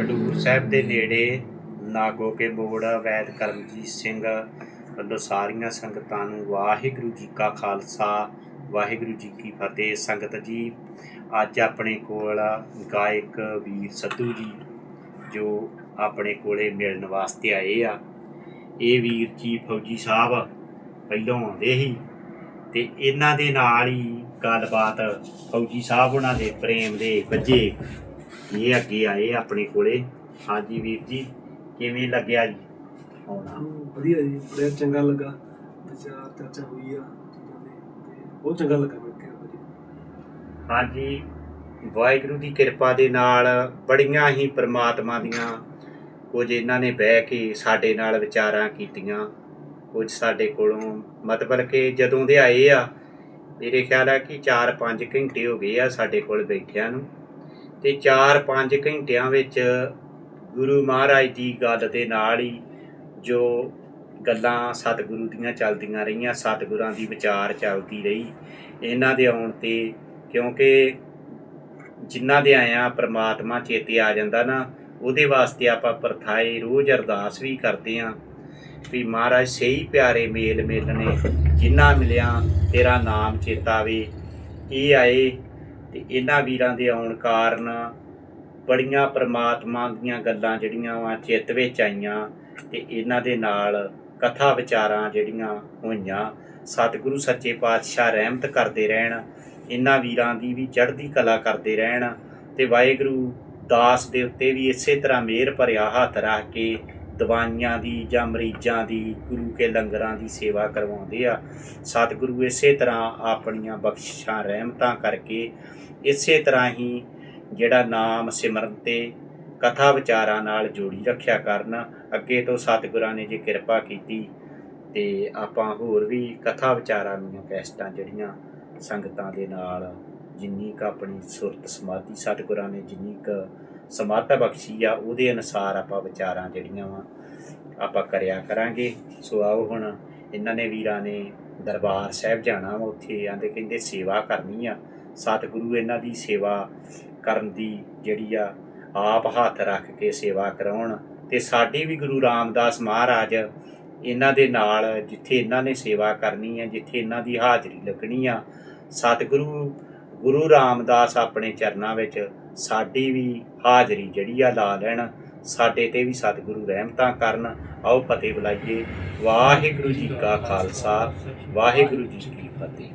ਖਡੂਰ ਸਾਹਿਬ ਦੇ ਨੇੜੇ ਨਾਗੋ ਕੇ ਮੋੜ ਵੈਦ ਕਰਮਜੀਤ ਸਿੰਘ ਵੱਲੋਂ ਸਾਰੀਆਂ ਸੰਗਤਾਂ ਨੂੰ ਵਾਹਿਗੁਰੂ ਜੀ ਕਾ ਖਾਲਸਾ, ਵਾਹਿਗੁਰੂ ਜੀ ਕੀ ਫਤਿਹ। ਸੰਗਤ ਜੀ, ਅੱਜ ਆਪਣੇ ਕੋਲ ਗਾਇਕ ਵੀਰ ਸੱਧੂ ਜੀ, ਜੋ ਆਪਣੇ ਕੋਲੇ ਮਿਲਣ ਵਾਸਤੇ ਆਏ ਆ। ਇਹ ਵੀਰ ਜੀ ਫੌਜੀ ਸਾਹਿਬ ਪਹਿਲੋਂ ਆਉਂਦੇ ਸੀ ਤੇ ਇਹਨਾਂ ਦੇ ਨਾਲ ਹੀ ਗੱਲਬਾਤ ਫੌਜੀ ਸਾਹਿਬ ਉਹਨਾਂ ਦੇ ਪ੍ਰੇਮ ਦੇ ਵੱਜੇ। ਇਹ ਅੱਗੇ ਆਏ ਆਪਣੇ ਕੋਲੇ। ਹਾਂਜੀ ਵੀਰ ਜੀ ਕਿਵੇਂ ਲੱਗਿਆ ਜੀ? ਆਉਣਾ। ਵਧੀਆ ਜੀ ਬੜਾ ਚੰਗਾ ਲੱਗਾ। ਵਿਚਾਰ ਚਰਚਾ ਹੋਈ ਆ ਚੀਜ਼ਾਂ ਦੀ ਤੇ ਬਹੁਤ ਚੰਗਾ ਲੱਗਾ ਮਿਲ ਕੇ ਹਾਂਜੀ ਵਾਹਿਗੁਰੂ ਦੀ ਕਿਰਪਾ ਦੇ ਨਾਲ ਬੜੀਆਂ ਹੀ ਪ੍ਰਮਾਤਮਾ ਦੀਆਂ ਕੁਝ ਇਹਨਾਂ ਨੇ ਬਹਿ ਕੇ ਸਾਡੇ ਨਾਲ ਵਿਚਾਰਾਂ ਕੀਤੀਆਂ। ਕੁਝ ਸਾਡੇ ਕੋਲੋਂ ਮਤਲਬ ਕਿ ਜਦੋਂ ਦੇ ਆਏ ਆ ਮੇਰੇ ਖਿਆਲ ਆ ਕਿ 4-5 ਘੰਟੇ ਹੋ ਗਏ ਆ ਸਾਡੇ ਕੋਲ ਬੈਠਿਆਂ ਨੂੰ। ਤੇ 4-5 ਘੰਟਿਆਂ ਵਿੱਚ ਗੁਰੂ ਮਹਾਰਾਜ ਦੀ ਗੱਲ ਦੇ ਨਾਲ ਹੀ ਜੋ ਗੱਲਾਂ ਸਤਿਗੁਰੂ ਦੀਆਂ ਚੱਲਦੀਆਂ ਰਹੀਆਂ, ਸਤਿਗੁਰਾਂ ਦੀ ਵਿਚਾਰ ਚੱਲਦੀ ਰਹੀ, ਇਹਨਾਂ ਦੇ ਆਉਣ ਤੇ ਕਿਉਂਕਿ ਜਿਨ੍ਹਾਂ ਦੇ ਆਇਆ ਪ੍ਰਮਾਤਮਾ ਚੇਤੇ ਆ ਜਾਂਦਾ ਨਾ, ਉਹਦੇ ਵਾਸਤੇ ਆਪਾਂ ਪਰਥਾਏ ਰੋਜ਼ ਅਰਦਾਸ ਵੀ ਕਰਦੇ ਆਂ ਵੀ ਮਹਾਰਾਜ ਸਹੀ ਪਿਆਰੇ ਮੇਲ ਮਿਲਨੇ ਜਿਨ੍ਹਾਂ ਮਿਲਿਆ ਤੇਰਾ ਨਾਮ ਚੇਤਾਵੇ, ਇਹ ਆਏ ਤੇ ਇਹਨਾਂ ਵੀਰਾਂ ਦੇ ਆਉਣ ਕਾਰਨ ਬੜੀਆਂ ਪ੍ਰਮਾਤਮਾ ਦੀਆਂ ਗੱਲਾਂ ਜਿਹੜੀਆਂ ਵਾ ਚਿੱਤ ਵਿੱਚ ਆਈਆਂ ਤੇ ਇਹਨਾਂ ਦੇ ਨਾਲ ਕਥਾ ਵਿਚਾਰਾਂ ਜਿਹੜੀਆਂ ਹੋਈਆਂ, ਸਤਿਗੁਰੂ ਸੱਚੇ ਪਾਤਸ਼ਾਹ ਰਹਿਮਤ ਕਰਦੇ ਰਹਿਣ, ਇਹਨਾਂ ਵੀਰਾਂ ਦੀ ਵੀ ਚੜ੍ਹਦੀ ਕਲਾ ਕਰਦੇ ਰਹਿਣ ਤੇ ਵਾਹਿਗੁਰੂ ਦਾਸ ਦੇ ਉੱਤੇ ਵੀ ਇਸੇ ਤਰ੍ਹਾਂ ਮਿਹਰ ਭਰਿਆ ਹੱਥ ਰੱਖ ਕੇ ਦਵਾਈਆਂ ਦੀ ਜਾਂ ਮਰੀਜ਼ਾਂ ਦੀ, ਗੁਰੂ ਕੇ ਲੰਗਰਾਂ ਦੀ ਸੇਵਾ ਕਰਵਾਉਂਦੇ ਆ। ਸਤਿਗੁਰੂ ਇਸੇ ਤਰ੍ਹਾਂ ਆਪਣੀਆਂ ਬਖਸ਼ਿਸ਼ਾਂ, ਰਹਿਮਤਾਂ ਕਰਕੇ ਇਸੇ ਤਰ੍ਹਾਂ ਹੀ ਜਿਹੜਾ ਨਾਮ ਸਿਮਰਨ ਤੇ ਕਥਾ ਵਿਚਾਰਾਂ ਨਾਲ ਜੋੜੀ ਰੱਖਿਆ ਕਰਨ। ਅੱਗੇ ਤੋਂ ਸਤਿਗੁਰਾਂ ਨੇ ਜੇ ਕਿਰਪਾ ਕੀਤੀ ਤੇ ਆਪਾਂ ਹੋਰ ਵੀ ਕਥਾ ਵਿਚਾਰਾਂ ਦੀਆਂ ਕੈਸਟਾਂ ਜਿਹੜੀਆਂ ਸੰਗਤਾਂ ਦੇ ਨਾਲ ਜਿੰਨੀ ਕ ਆਪਣੀ ਸੁਰਤ ਸਮਾਧੀ ਸਤਿਗੁਰਾਂ ਨੇ, ਜਿੰਨੀ ਕ ਸਮਾਧਾ ਬਖਸ਼ੀ ਆ, ਉਹਦੇ ਅਨੁਸਾਰ ਆਪਾਂ ਵਿਚਾਰਾਂ ਜਿਹੜੀਆਂ ਵਾ, ਆਪਾਂ ਕਰਿਆ ਕਰਾਂਗੇ। ਸੋ ਆਓ ਹੁਣ ਇਹਨਾਂ ਨੇ ਵੀਰਾਂ ਨੇ ਦਰਬਾਰ ਸਾਹਿਬ ਜਾਣਾ ਵਾ ਉੱਥੇ ਆਂਦੇ ਕਹਿੰਦੇ ਸੇਵਾ ਕਰਨੀ ਆ। ਸਤਿਗੁਰੂ ਇਹਨਾਂ ਦੀ ਸੇਵਾ ਕਰਨ ਦੀ ਜਿਹੜੀ ਆ, ਆਪ ਹੱਥ ਰੱਖ ਕੇ ਸੇਵਾ ਕਰਾਉਣ। ਤੇ ਸਾਡੇ ਵੀ ਗੁਰੂ ਰਾਮਦਾਸ ਮਹਾਰਾਜ ਇਹਨਾਂ ਦੇ ਨਾਲ ਜਿੱਥੇ ਇਹਨਾਂ ਨੇ ਸੇਵਾ ਕਰਨੀ ਆ, ਜਿੱਥੇ ਇਹਨਾਂ ਦੀ ਹਾਜ਼ਰੀ ਲੱਗਣੀ ਆ, ਸਤਿਗੁਰੂ ਗੁਰੂ ਰਾਮਦਾਸ ਆਪਣੇ ਚਰਨਾਂ ਵਿੱਚ ਸਾਡੀ ਵੀ ਹਾਜ਼ਰੀ ਜਿਹੜੀ ਆ ਲਾ ਲੈਣ, ਸਾਡੇ ਤੇ ਵੀ ਸਤਿਗੁਰੂ ਰਹਿਮਤਾਂ ਕਰਨ। ਆਓ ਫਤਿਹ ਬੁਲਾਈਏ। ਵਾਹਿਗੁਰੂ ਜੀ ਕਾ ਖਾਲਸਾ, ਵਾਹਿਗੁਰੂ ਜੀ ਕੀ ਫਤਿਹ।